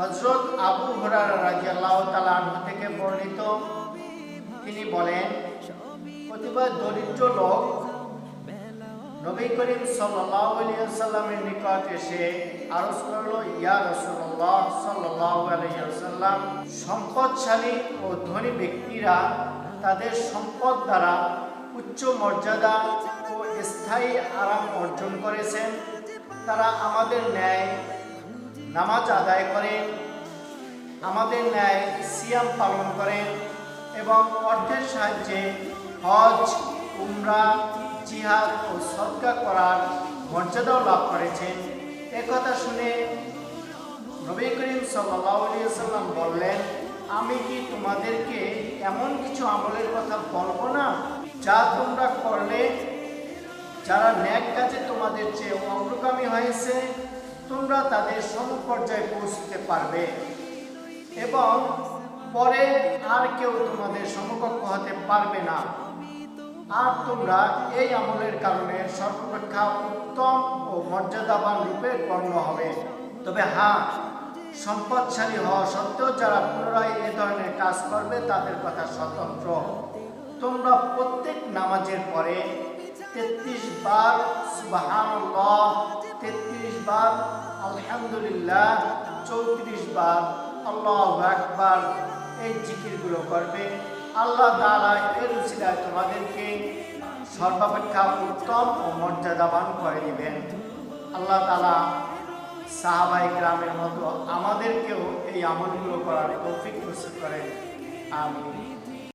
হজরত আবু হুরার রাজিয়াল্লাহ তালাহ থেকে বর্ণিত। তিনি বলেন, প্রতিবার দরিদ্র লোক নবী করিম সাল্লামের নিকট এসে আরজ করল, ইয়া সাল্লাল্লাহু সাল্লাম সম্পদশালী ও ধনী ব্যক্তিরা তাদের সম্পদ দ্বারা উচ্চ মর্যাদা ও স্থায়ী আরাম অর্জন করেছেন। তারা আমাদের ন্যায় নামাজ আদায় করেন, আমাদের ন্যায় সিয়াম পালন করেন এবং অর্থের সাহায্যে হজ, উমরা, জিহাদ ও সদকা করার মর্যাদাও লাভ করেছেন। একথা শুনে নবী করিম সাল্লাম বললেন, আমি কি তোমাদেরকে এমন কিছু আমলের কথা বলব না যা তোমরা করলে? যারা ন্যাক কাজে তোমাদের চেয়ে অগ্রগামী হয়েছে তোমরা তাদের সমপর্যায়ে পৌঁছতে পারবে। এবং পরে আর কেউ তোমাদের সমকক্ষ হতে পারবে না। আর তোমরা এই আমলের কারণে সর্বাপেক্ষা উত্তম ও মর্যাদাবান রূপে গণ্য হবে। তবে হ্যাঁ সম্পদশালী হওয়া সত্ত্বেও যারা পুনরায় এ ধরনের কাজ করবে, তাদের কথা স্বতন্ত্র। তোমরা প্রত্যেক নামাজের পরে তেত্রিশ বার তেত্রিশ বার, আলহামদুলিল্লাহ, চৌত্রিশ বার, আল্লাহ আকবার, এই জিকিরগুলো করবে। আল্লাহ তাআলা এর উসিলায় তোমাদেরকে সর্বাপেক্ষা উত্তম ও মর্যাদাবান করে দিবেন। আল্লাহ তালা সাহাবাই গ্রামের মতো আমাদেরকেও এই আমলগুলো করার তৌফিক নসিব করেন। আমিন।